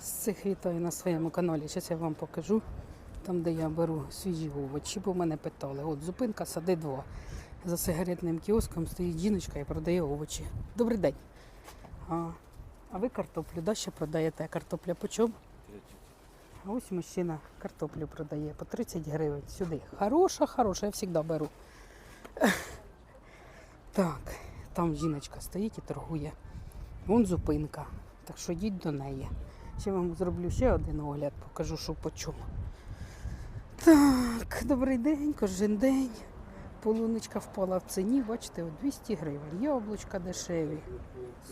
Всіх вітаю на своєму каналі. Зараз я вам покажу там, де я беру свіжі овочі, бо мене питали. От зупинка сади 2. За сигаретним кіоском стоїть жіночка і продає овочі. Добрий день. А, а ви картоплю, да, ще продаєте? Картопля по чому? А ось мужчина картоплю продає по 30 гривень сюди. Хороша, хороша, я завжди беру. Так, там жіночка стоїть і торгує. Вон зупинка. Так що йдіть до неї. Ще вам зроблю ще один огляд, покажу, що по чому. Так, добрий день, кожен день. Полуничка впала в ціні, бачите, от 200 гривень. Яблучка дешеві.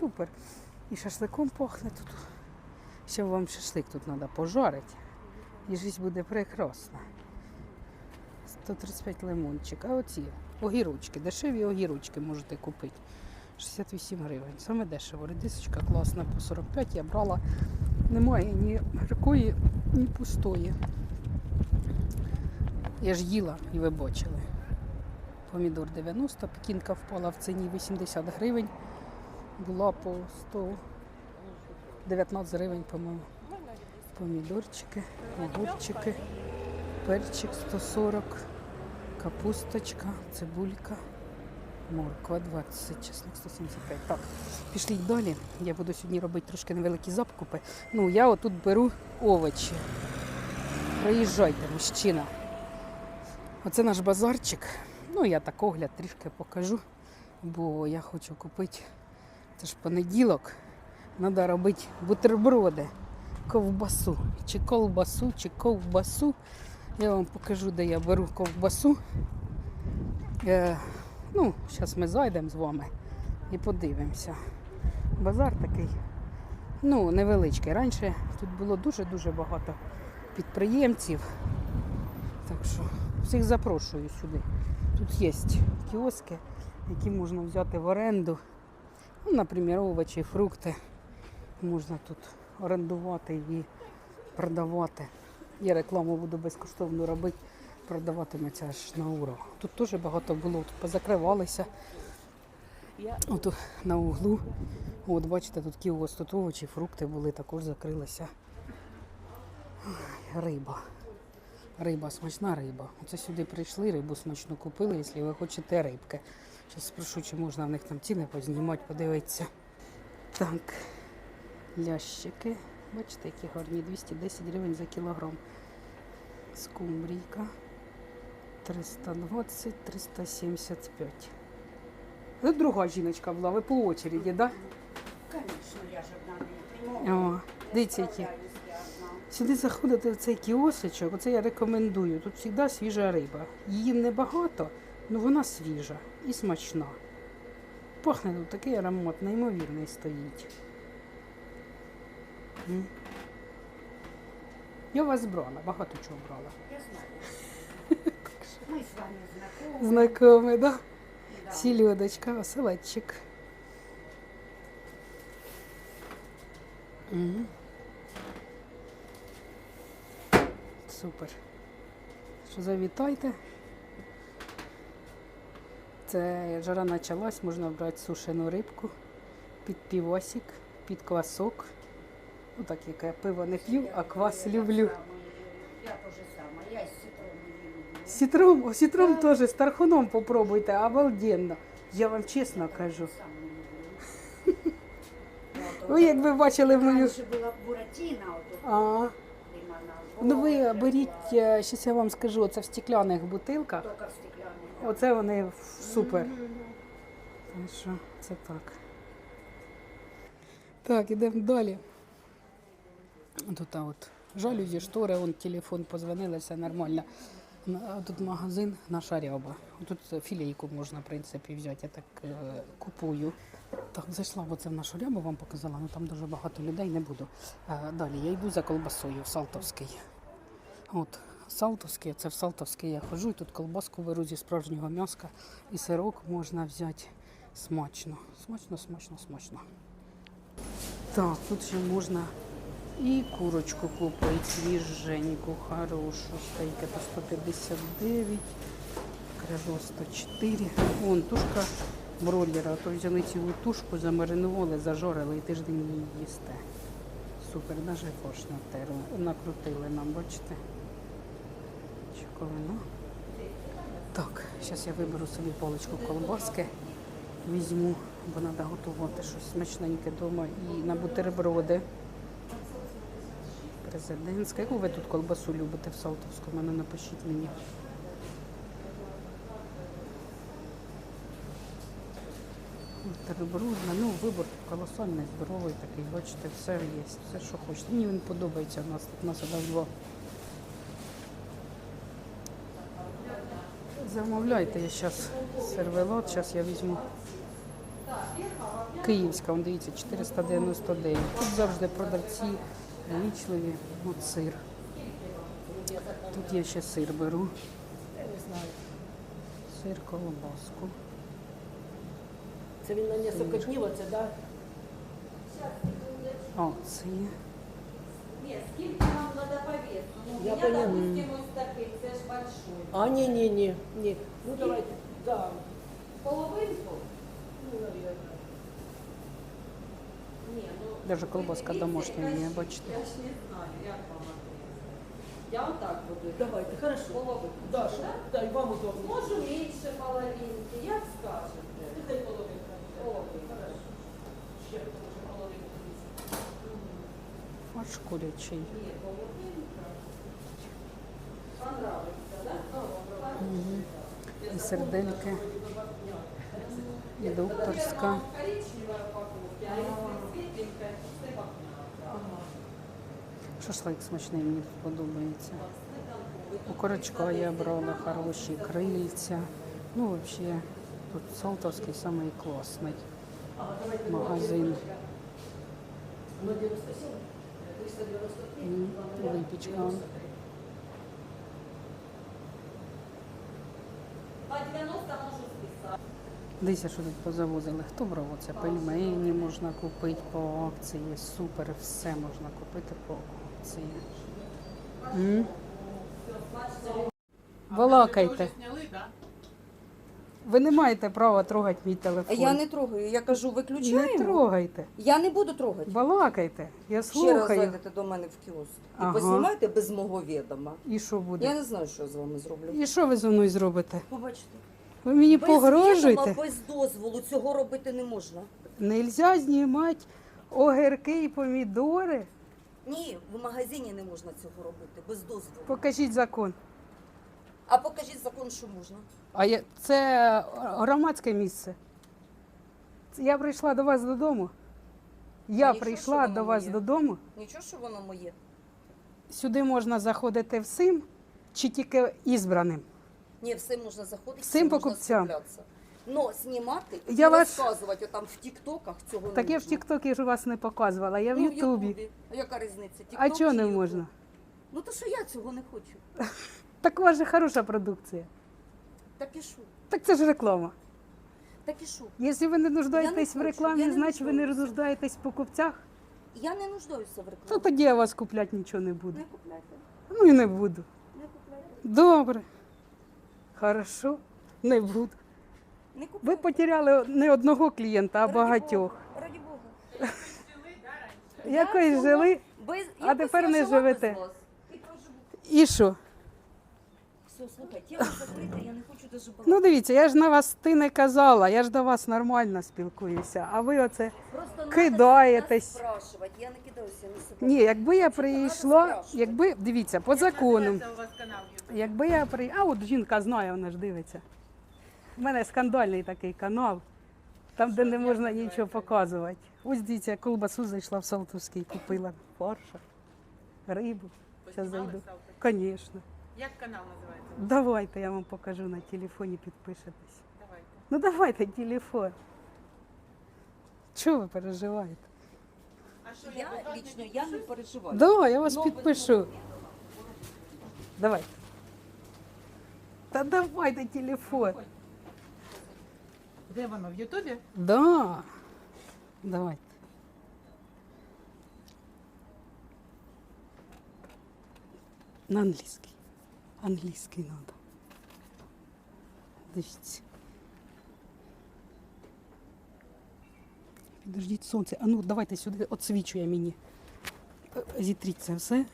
Супер. І шашликом пахне тут. Ще вам шашлик тут треба пожарити. І життя буде прекрасна. 135 лимончик. А оці огірочки, дешеві огірочки можете купити. 68 гривень. Саме дешево. Редисочка класна по 45 я брала. Немає ні гіркої, ні пустої. Я ж їла і ви бачили. Помідор 90, пекінка впала в ціні 80 гривень. Була по 119 гривень, по-моєму. Помідорчики, огурчики, перчик 140, капусточка, цибулька. Морква 20, чесник 175. Так, пішліть далі. Я буду сьогодні робити трошки невеликі закупи. Ну, я отут беру овочі. Приїжджайте, мужчина. Оце наш базарчик. Ну, я так огляд трішки покажу, бо я хочу купити. Це ж понеділок. Треба робити бутерброди, ковбасу. Чи ковбасу, чи ковбасу. Я вам покажу, де я беру ковбасу. Ну, зараз ми зайдемо з вами і подивимося. Базар такий, ну, невеличкий. Раніше тут було дуже-дуже багато підприємців. Так що всіх запрошую сюди. Тут є кіоски, які можна взяти в оренду. Ну, наприклад, овочі, фрукти. Можна тут орендувати і продавати. Я рекламу буду безкоштовно робити продаватиметься аж на ура. Тут теж багато було, тут позакривалися. От на углу. От бачите, тут кіоск, тут овочі, фрукти були, також закрилися. Риба. Риба, смачна риба. Оце сюди прийшли, рибу смачну купили, якщо ви хочете рибки. Зараз спрошу, чи можна в них там ціни познімати, подивитися. Так, лящики. Бачите, які гарні 210 гривень за кілограм. Скумбрійка 320, 375. Ну, друга жіночка була, ви по очереді, так? Да? Конечно, я ж одна не прийму. О, дивіться, які. Сюди заходити в цей кіосочок, оце я рекомендую. Тут завжди свіжа риба. Її небагато, але вона свіжа і смачна. Пахне тут такий аромат, неймовірний стоїть. Я вас брала, багато чого брала. Я знаю. Ми з вами знакомі. Знайомий, да? Да. Сільодочка, оселедчик. Мгм. Супер. Що завітайте. Це жара почалась, можна брати сушену рибку під півосик, під квасок. Ну так, я пиво не п'ю, а квас люблю. Я то же саме, я з цитром не люблю. Сітром, сітром теж з тархуном попробуйте, обалденно. Я вам чесно кажу. Ви якби бачили в мою. Була буратіна, А, ну ви беріть, зараз я вам скажу, це в стекляних бутилках. Оце вони супер. Так що це так. Так, ідемо далі. Тут а от жалюзі, штори, вон телефон позвонили, все нормально. Тут магазин наша ряба. Тут філійку можна, в принципі, взяти. Я так е, купую. Так, зайшла оце в нашу рябу, вам показала, ну там дуже багато людей, не буду. Е, далі я йду за колбасою в Салтовський. От, Салтовський, це в Салтовський я ходжу, і тут колбаску беру зі справжнього м'яска і сирок можна взяти смачно. Смачно, смачно, смачно. Так, тут ще можна і курочку купити, свіженьку, хорошу, стейки по 159, крило 104. Вон тушка бройлера, то взяли цілу тушку, замаринували, зажарили і тиждень її їсте. Супер, навіть форш натерли. Накрутили нам, бачите? Чоковина. Так, зараз я виберу собі поличку колбаски. Візьму, бо треба готувати щось смачненьке вдома і на бутерброди. Президентська. Яку ви тут колбасу любите в Салтовському? Мене напишіть мені. Бутербродна, ну вибор колосальний, здоровий такий, бачите, все є, все, що хочете. Мені він подобається у нас, тут нас одна. Замовляйте, я зараз сервелат, зараз я візьму. Київська, он дивіться, 499. Тут завжди продавці вічливі. От сир. Тут я ще сир беру. Сир колобаску. Це він на несколько днів, оце, да? О, це є. Нет, скільки вам надо по весу? Ну, Я у меня, поняла. допустим, ось такий, це ж большой. А, ні, ні, ні, ні. Ну давайте, да. Половинку? Ну, наверное. Ні, ну... Даже колбаска ви- домашня видите, є, бачите. Я ж не знаю, як вам ответить. Я отак буду. Давайте, хорошо. Половинку. Да. Да, і вам удобно. Можу менше половинки, як скажете. Нехай половинка. Половинку. Ще може половинку. Фарш курячий. Ні, половинка. Понравиться, да? І сердельки. І докторська. Шашлик смачний мені подобається. У корочка я брала хороші крильця. Ну, взагалі, тут Салтовський самий класний магазин. 097, 393. М, Випічка. По 90 можу списати. Дивіться, що тут позавозили. Хто брав оце? Пельмені можна купити по акції. Супер, все можна купити по акції. М? Балакайте. Ви не маєте права трогати мій телефон. Я не трогаю, я кажу, Не виключаємо. трогайте. Я не буду трогати. Балакайте. Я Ще раз слухаю. зайдете до мене в кіоск і Ага. познімайте без мого відома. І що буде? Я не знаю, що я з вами зроблю. І що ви зі мною зробите? Побачите. Ви мені Без погрожуєте? без дозволу цього робити не можна. Нельзя знімати огірки і помідори. Ні, в магазині не можна цього робити, без дозволу. Покажіть закон. А покажіть закон, що можна. А я, це громадське місце. Це Я прийшла до вас додому. Я нічого, прийшла до вас моє. додому. Нічого, що воно моє. Сюди можна заходити всім чи тільки ізбраним. Ні, все можна заходити, Всім покупцям. Но знімати Я і вас- розказувати там в тіктоках цього Так не я в. Тіктокі ж вас не показувала, я в Ну, Ютубі. А яка різниця? А чого не YouTube? можна? Ну то що я цього не хочу. Так у вас же хороша продукція. Так і що? Так це ж реклама. Так і що? Якщо ви не нуждаєтесь в рекламі, не значить ви не нуждаєтесь в покупцях, Я не нуждаюся в рекламі. то тоді я вас купляти нічого не буду. Не купляйте, Ну і не буду. не купляйте, Добре. Хорошо, не буду. не Ви потеряли не одного клієнта, а Раді багатьох. Бога, Раді Бога. Якось жили, Без... А якось тепер я не жила живете. без вас. І що? Все, слухай, тема закрита, я не хочу даже балакати. Ну дивіться, я ж на вас ти не казала, я ж до вас нормально спілкуюся, а ви оце. Просто надо кидаєтесь. спрашувати. Я не кидаюся на себе. Ні, якби я прийшла, якби дивіться, по закону. Якби я при. А от жінка знає, вона ж дивиться. У мене скандальний такий канал, там, де не можна нічого показувати. Ось дивіться, колбасу зайшла в Салтовський, купила фарша, рибу. Зараз зайду. Звісно. Як канал називається? Давайте я вам покажу на телефоні, підпишетесь. Давайте. Ну давайте телефон. Чого ви переживаєте? А що Я лично я не переживаю. Да, я вас Ну, підпишу. Давайте. Та давайте телефон. Де воно? В Ютубі? Да. Давайте. На англійський. Англійський надо. Дивіться. Підождіть сонце. А ну давайте сюди отсвічує мені. зітріть це все.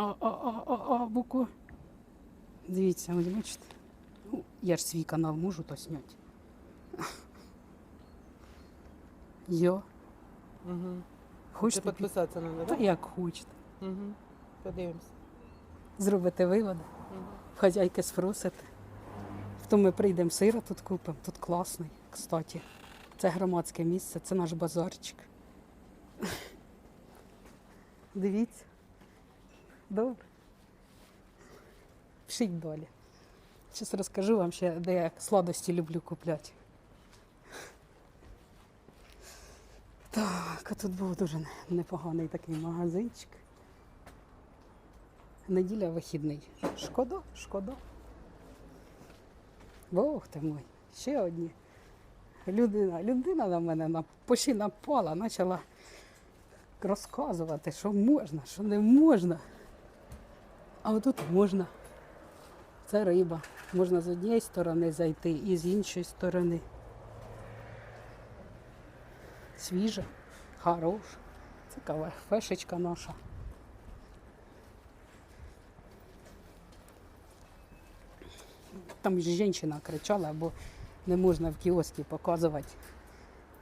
А, а, а, а, а, буква. Дивіться, ось бачите. Ну, я ж свій канал можу то зняти. Йо. Угу. Хочете? Підписатися треба, Та як хочете. Угу. Подивимось. Зробите виводи, Угу. хазяйки спросите. То ми прийдемо сира тут купимо. Тут класний, кстати. Це громадське місце, це наш базарчик. Дивіться. Добре. Пишіть далі. Зараз розкажу вам ще, де я сладості люблю купляти. Так, а тут був дуже непоганий такий магазинчик. Неділя вихідний. Шкода, шкода. Бог ти мой, ще одні. Людина, людина на мене почти напала, почала розказувати, що можна, що не можна. А отут можна. Це риба. Можна з однієї сторони зайти і з іншої сторони. Свіжа, хороша. Це кафешечка наша. Там жінка кричала, бо не можна в кіоскі показувати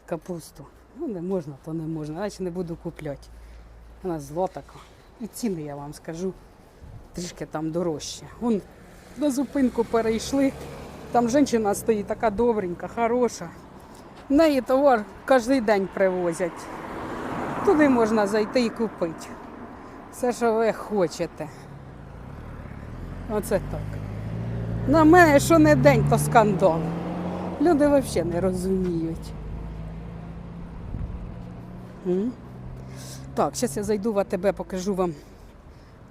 капусту. Ну, не можна, то не можна, значить не буду купляти. Вона зло така. І ціни я вам скажу трішки там дорожче. Вон на зупинку перейшли. Там жінка стоїть така добренька, хороша. В неї товар кожен день привозять. Туди можна зайти і купити. Все, що ви хочете. Оце так. На мене, що не день, то скандал. Люди взагалі не розуміють. Так, зараз я зайду в АТБ, покажу вам,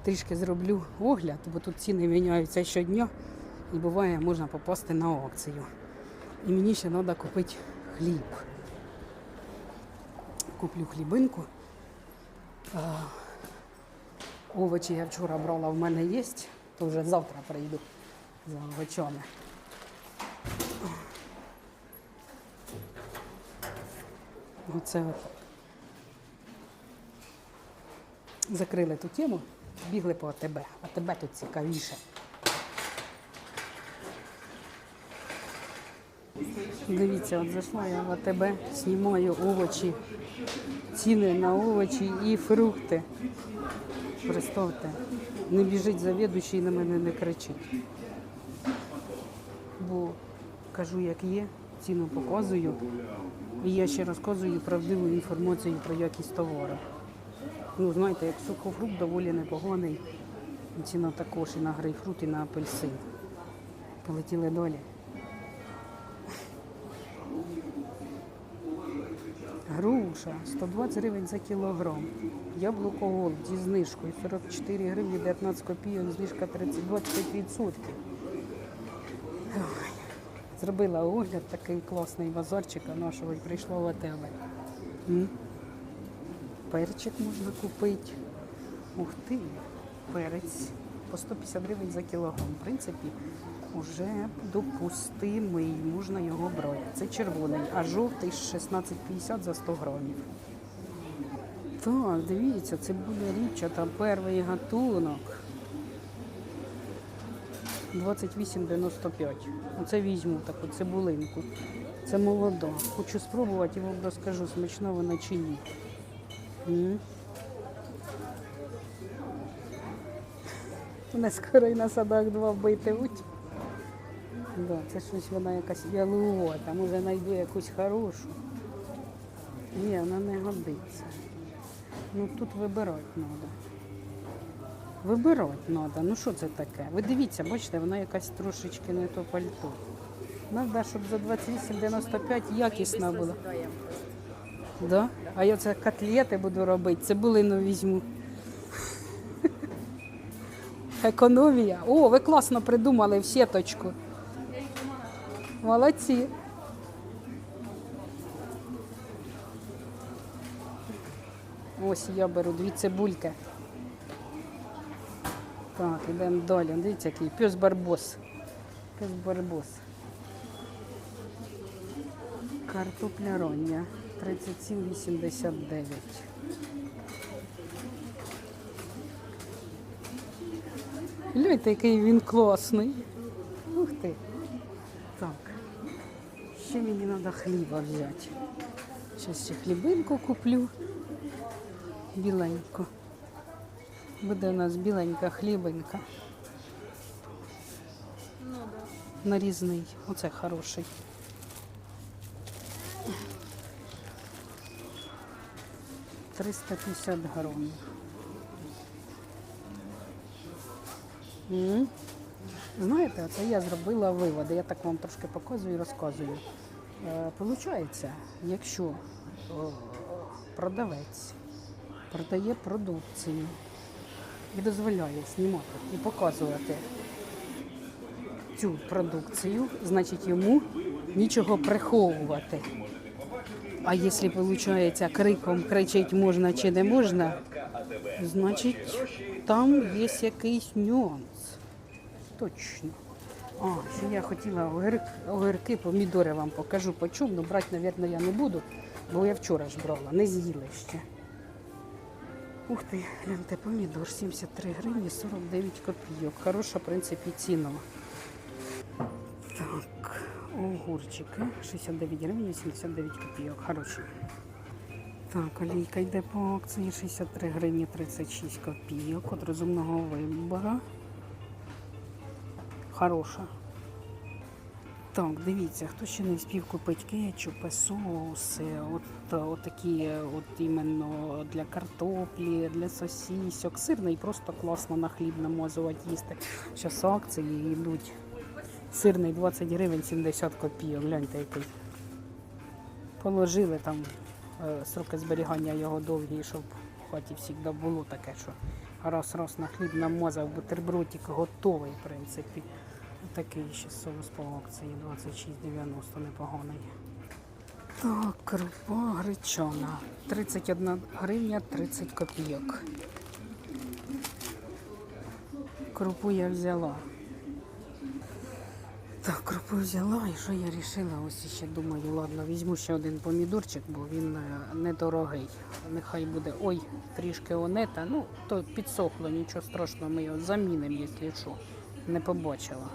трішки зроблю огляд, бо тут ціни міняються щодня і буває, можна попасти на акцію. І мені ще треба купити хліб. Куплю хлібинку. Овочі я вчора брала, в мене є, то вже завтра прийду за овочами. Оце отак. Закрили ту тему, бігли по АТБ. АТБ тут цікавіше. Дивіться, от зайшла я в АТБ, знімаю овочі, ціни на овочі і фрукти. Представте, не біжить завідуючий на мене не кричить. Бо кажу, як є, ціну показую. І я ще розказую правдиву інформацію про якість товару. Ну, знаєте, як сухофрукт доволі непоганий. Ціна також і на грейпфрут, і на апельсин. Полетіли далі. Груша 120 гривень за кілограм. Яблуко голд зі знижкою 44 гривні 19 копійок, знижка 30, 25%. Зробила огляд, такий класний базарчика нашого і прийшла в АТБ. Перчик можна купити. Ух ти, перець по 150 гривень за кілограм. В принципі, вже допустимий, можна його брати. Це червоний, а жовтий 16,50 за 100 грамів. Так, дивіться, цибуля ріпчата, перший гатунок. 28,95. Оце візьму таку цибулинку. Це молода. Хочу спробувати і вам розкажу, смачна вона чи ні. М. Мене скоро і на садах два битимуть. Да, це щось вона якась ялувата. Може знайду якусь хорошу. Ні, вона не годиться. Ну тут вибирати треба. Вибирати треба. Ну що це таке? Ви дивіться, бачите, вона якась трошечки не то пальто. Треба, щоб за 28,95 якісна була. Да? А я це котлети буду робити, цибулину візьму. Економія. О, ви класно придумали в сіточку. Молодці. Ось я беру дві цибульки. Так, ідемо далі. Дивіться, який пес барбос. Пес барбос. Картопля роння 37,89. Гляньте, який він класний. Ух ти. Так. Ще мені треба хліба взяти. Зараз ще хлібинку куплю. Біленьку. Буде у нас біленька хлібинка. Нарізний. Оце хороший. Триста п'ятдесят грамів. М. Знаєте, це я зробила виводи. Я так вам трошки показую і розказую. Е, Получається, якщо е, продавець продає продукцію і дозволяє знімати і показувати цю продукцію, значить йому нічого приховувати. А якщо виходить, криком кричить можна чи не можна, значить там є якийсь нюанс. Точно. А, ще я хотіла огір, огірки, помідори вам покажу по чому, ну брати, мабуть, я не буду, бо я вчора ж брала, не з'їла ще. Ух ти, гляньте, помідор 73 гривні 49 копійок. Хороша, в принципі, ціна. Огурчики 69 гривень 89 копійок. Хороші. Так, олійка йде по акції 63 гривні 36 копійок. От розумного вибору. Хороша. Так, дивіться, хто ще не встиг купити кетчупи, соуси, от, от такі от іменно для картоплі, для сосісок. Сирний просто класно на хліб намазувати їсти. Зараз акції йдуть. Сирний 20 гривень 70 копійок. Гляньте який. Положили там е, сроки зберігання його довгі, щоб в хаті завжди було таке, що раз-раз на хліб намазав, бутербродик готовий, в принципі. Такий ще соус по акції 26,90 непоганий. Так, крупа гречана. 31 гривня 30 копійок. Крупу я взяла. Так, крупу взяла і що я вирішила? Ось ще думаю, ладно, візьму ще один помідорчик, бо він е, недорогий. Нехай буде. Ой, трішки онета. Ну, то підсохло, нічого страшного, ми його замінимо, якщо що. Не побачила.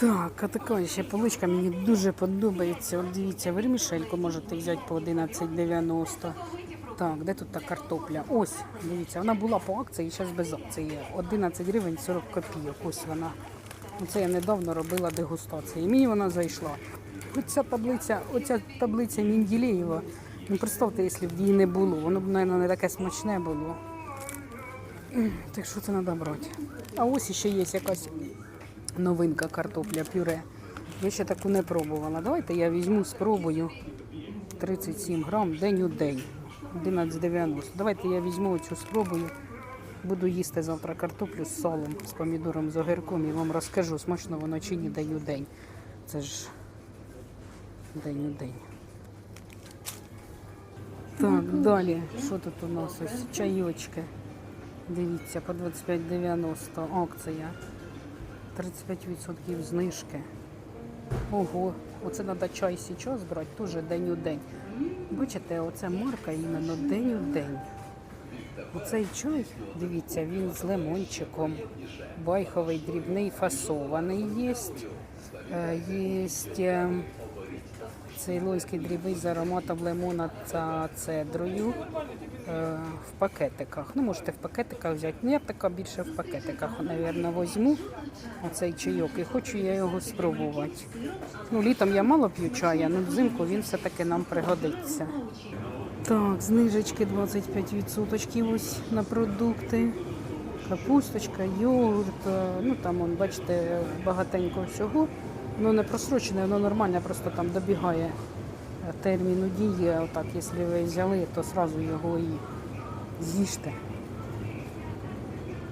Так, а така ще поличка мені дуже подобається. От дивіться, вермішельку можете взяти по 11,90. Так, де тут та картопля? Ось, дивіться, вона була по акції, зараз без акції. 11 гривень 40 копійок. Ось вона. Оце я недавно робила дегустацію. І мені вона зайшла. Оця таблиця, оця таблиця Мінділеєва. Ну представте, якщо б її не було, воно б, мабуть, не таке смачне було. Так що це треба брати. А ось ще є якась новинка картопля пюре. Я ще таку не пробувала. Давайте я візьму, спробую 37 грам день у день. 11,90. Давайте я візьму цю спробую. Буду їсти завтра картоплю з салом, з помідором, з огірком і вам розкажу, смачно воно чи ні даю день. Це ж день у день. Так, далі. Що тут у нас ось? Чайочки. Дивіться, по 25,90 акція. 35% знижки. Ого, оце треба чай зараз брати, теж день у день. Бачите, оце марка іменно день у день. Оцей чай, дивіться, він з лимончиком. Байховий дрібний фасований є. Є цейлонський дрібний з ароматом лимона та цедрою е, в пакетиках. Ну, можете в пакетиках взяти. Ну, я така більше в пакетиках, мабуть, візьму оцей чайок і хочу я його спробувати. Ну, літом я мало п'ю чая, але взимку він все-таки нам пригодиться. Так, знижечки 25% ось на продукти. Капусточка, йогурт, е, ну там, он, бачите, багатенько всього. Воно не просрочене, воно нормальне, просто там добігає е, терміну дії. Отак, якщо ви взяли, то одразу його і з'їжте.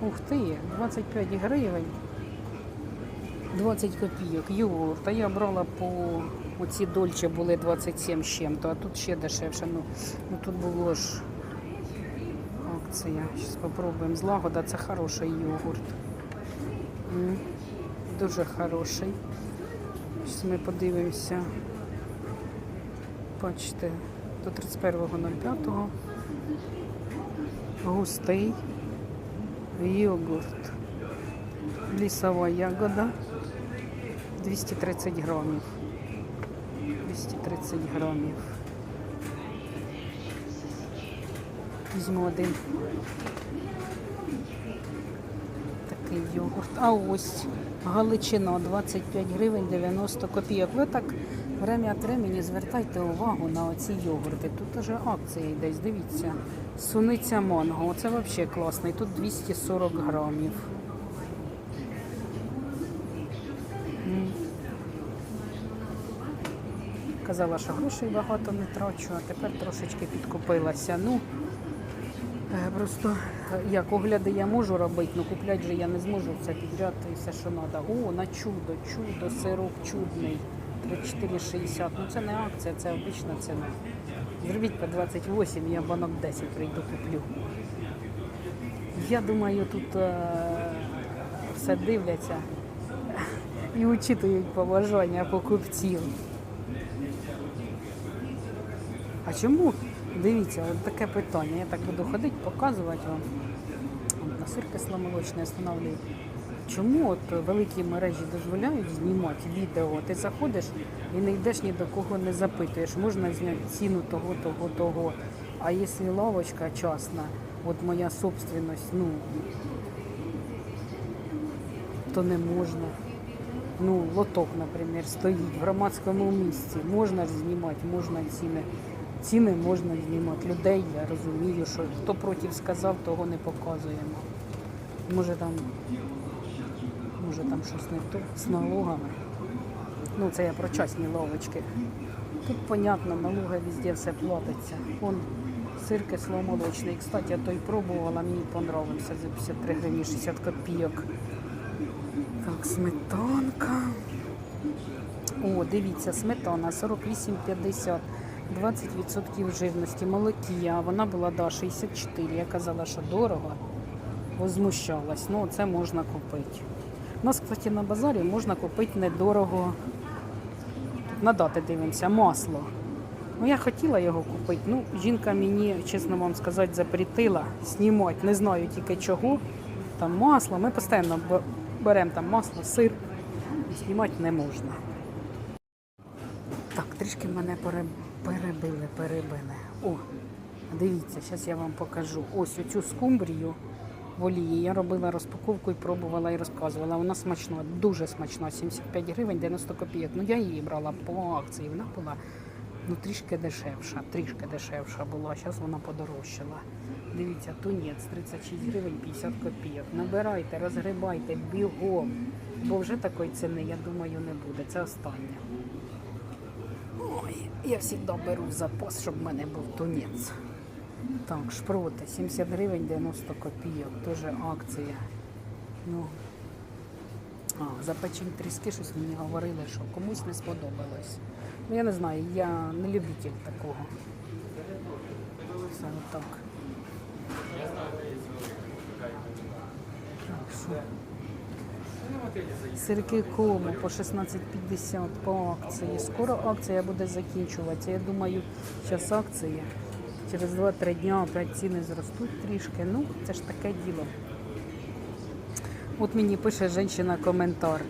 Ух ти, 25 гривень. 20 копійок, йогурт. А я брала по оці дольче були 27 з чим-то, а тут ще дешевше. Ну, ну тут було ж акція. Зараз спробуємо. Злагода це хороший йогурт. М, Дуже хороший. Зараз ми подивимося. Бачите, до 31.05 густий йогурт. Лісова ягода 230 грамів. 230 грамів. Візьму один. Такий йогурт. А ось Галичина 25 гривень 90 копійок. Ви так время від времени звертайте увагу на оці йогурти. Тут уже акція йде, дивіться. Суниця манго. Оце взагалі класний. Тут 240 грамів. Казала, що грошей багато не трачу, а тепер трошечки підкупилася. Ну, е, просто е, як огляди я можу робити, але купляти же я не зможу все підряд і все, що треба. О, на чудо, чудо, сирок чудний. 34,60. Ну це не акція, це обична ціна. Зробіть по 28, я банок 10 прийду куплю. Я думаю, тут е, все дивляться і учитують побажання покупців. А чому? Дивіться, от таке питання. Я так буду ходити, показувати вам. На сир кисломолочний встановлюю. Чому от великі мережі дозволяють знімати відео? Ти заходиш і не йдеш ні до кого не запитуєш. Можна зняти ціну того, того, того. А якщо лавочка частна, от моя собственность, ну то не можна. Ну, лоток, наприклад, стоїть в громадському місці. Можна ж знімати, можна ціни. Ціни можна знімати. Людей я розумію, що хто проти сказав, того не показуємо. Може там, може там щось не то з налогами. Ну, це я про частні лавочки. Тут, понятно, налоги везде все платиться. Вон сир кисломолочний. Кстати, я той пробувала, мені понравився за 53 гривні 60 копійок. Так, сметанка. О, дивіться, сметана 48,50. 20% жирності. Молокія, вона була да, 64. Я казала, що дорого. Возмущалась. Ну, це можна купити. У нас, кстати, на базарі можна купити недорого. На дати дивимося, масло. Ну, я хотіла його купити. Ну, жінка мені, чесно вам сказати, запретила знімати. Не знаю тільки чого. Там масло. Ми постійно беремо там масло, сир. Знімати не можна. Так, трішки мене пере- перебили, перебили. О, дивіться, зараз я вам покажу. Ось оцю скумбрію в. Я робила розпаковку і пробувала і розказувала. Вона смачна, дуже смачна. 75 гривень 90 копійок. Ну я її брала по акції. Вона була ну, трішки дешевша, трішки дешевша була. Зараз вона подорожчала. Дивіться, тунець 36 гривень 50 копійок. Набирайте, розгрибайте, бігом. Бо вже такої ціни, я думаю, не буде. Це останнє. Я завжди беру запас, щоб в мене був тунець. Так, шпроти, 70 гривень 90 копійок, теж акція. Ну, а, запечені тріски, щось мені говорили, що комусь не сподобалось. Ну, я не знаю, я не любитель такого. Все отак. Так, що? Сирки кому по 16,50 по акції. Скоро акція буде закінчуватися. Я думаю, зараз акція. Через 2-3 дня опять ціни зростуть трішки. Ну, це ж таке діло. От мені пише жінка коментар,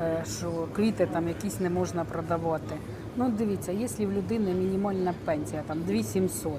е, що квіти там якісь не можна продавати. Ну, дивіться, якщо в людини мінімальна пенсія, там 2700,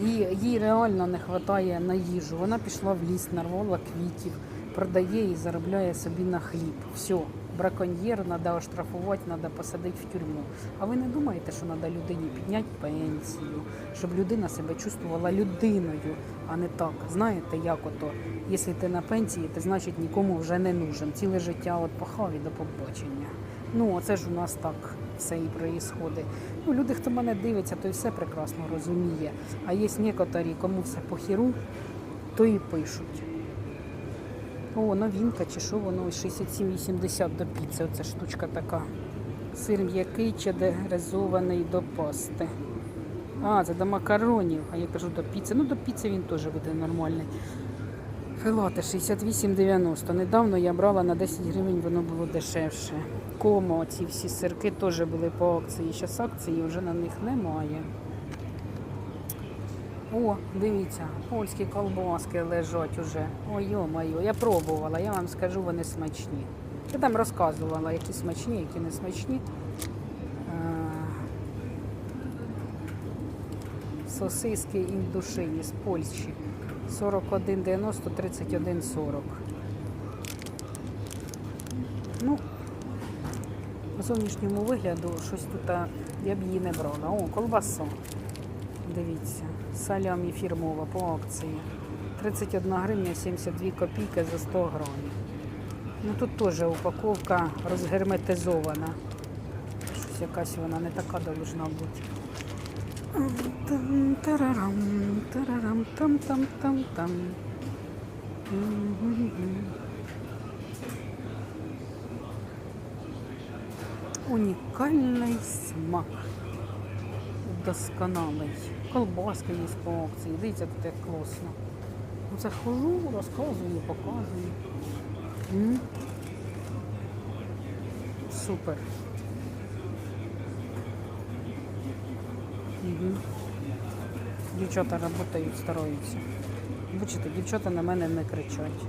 і їй реально не вистачає на їжу, вона пішла в ліс, нарвала квітів, продає і заробляє собі на хліб. Все, браконьєр, треба оштрафувати, треба посадити в тюрму. А ви не думаєте, що треба людині підняти пенсію, щоб людина себе чувствувала людиною, а не так. Знаєте, як ото, якщо ти на пенсії, ти значить нікому вже не нужен. Ціле життя от пахав і до побачення. Ну, оце ж у нас так все і проїсходить. Ну, люди, хто мене дивиться, той все прекрасно розуміє. А є некоторі, кому все по хіру, то і пишуть. О, новинка, чи що воно 67,80 до піци. Оце штучка така. Сир м'який чи дегризований до пасти. А, це до макаронів. А я кажу до піци. Ну, до піци він теж буде нормальний. Филати 68,90. Недавно я брала на 10 гривень, воно було дешевше. Комо, ці всі сирки теж були по акції. Зараз акції вже на них немає. О, дивіться, польські колбаски лежать уже. Ой, йо-моє, я пробувала, я вам скажу, вони смачні. Я там розказувала, які смачні, які не смачні. Е, Сосиски індушині з Польщі. 41,90, 31,40. Ну, по зовнішньому вигляду щось тут я б її не брала. О, колбаса. Дивіться, салямі фірмова по акції. 31 гривня 72 копійки за 100 грамів. Ну тут теж упаковка розгерметизована. Щось якась вона не така должна бути. Тарарам, тарарам, там, там, там, там. Унікальний смак. Досконалий. Колбаска є по акції. Дивіться, тут як класно. Оце хожу, розказую, показую. М. Супер. Угу. Дівчата працюють, стараються. Бачите, дівчата на мене не кричать.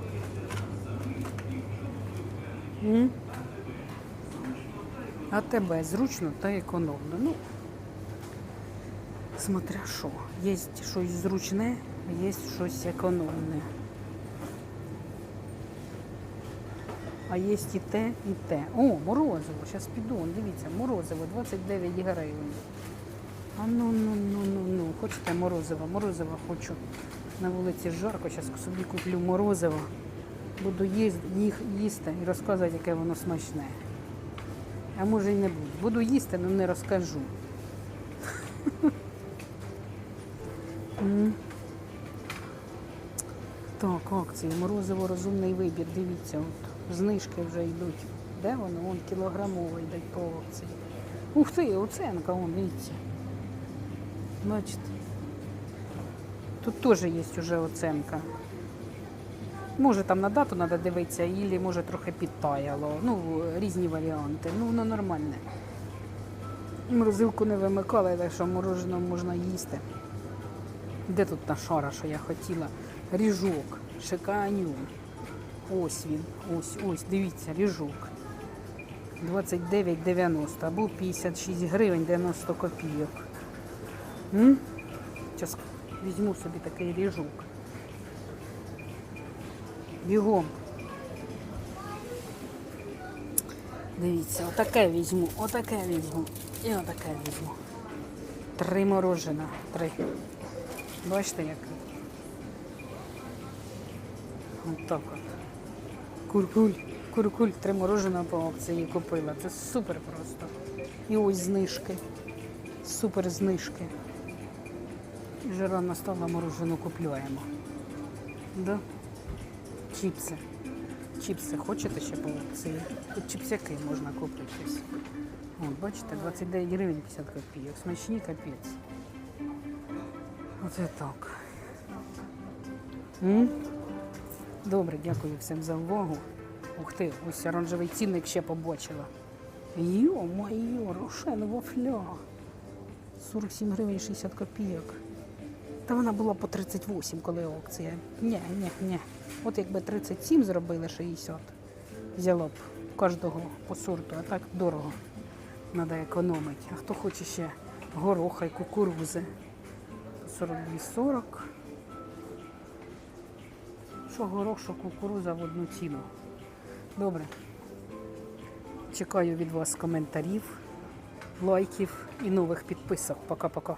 М? А тебе зручно та економно. Ну, смотря що. Є щось зручне, є щось економне. А є і те, і те. О, морозиво, зараз піду, дивіться, морозиво, 29 гривень. А ну, ну, ну, ну, ну, хочете морозиво? Морозиво хочу. На вулиці жарко, зараз собі куплю морозиво. Буду їх їсти і розказувати, яке воно смачне. А може й не буду. Буду їсти, але не розкажу. Так, акції, морозиво розумний вибір. Дивіться, от знижки вже йдуть. Де воно? Вон кілограмово йдуть по акції. Ух ти, оценка, вон, дивіться. Бачите? Тут теж є вже оценка. Може там на дату треба дивитися, і може трохи підтаяло. Ну, різні варіанти. Ну, воно нормальне. Морозилку не вимикала, так що мороженое можна їсти. Де тут та шара, що я хотіла? Ріжок, шиканю. Ось він, ось, ось, дивіться, ріжок. 29,90 або 56 гривень 90 копійок. Зараз візьму собі такий ріжок. Бігом. Дивіться, отаке візьму, отаке візьму і отаке візьму. Три морожена. Три. Бачите, як? Отак от. Куркуль. Куркуль, три морожена по акції купила. Це супер просто. І ось знижки. Супер знижки. Вже рано стало морожену купляємо. Да? Чіпси. Чіпси хочете ще по акції? Тут чіпсяки можна купити. От, бачите, 29 гривень 50 копійок. Смачні капець. Оце? Добре, дякую всім за увагу. Ух ти, ось оранжевий цінник ще побачила. Йо-моє, рошен вафля. 47 гривень 60 копійок. Та вона була по 38, коли аукція. Ні, ні, ні. От якби 37 зробили 60, взяла б кожного по сорту, а так дорого. Треба економити. А хто хоче ще гороха і кукурузи? 42,40. Що горох, що кукуруза в одну ціну. Добре. Чекаю від вас коментарів, лайків і нових підписок. Пока-пока.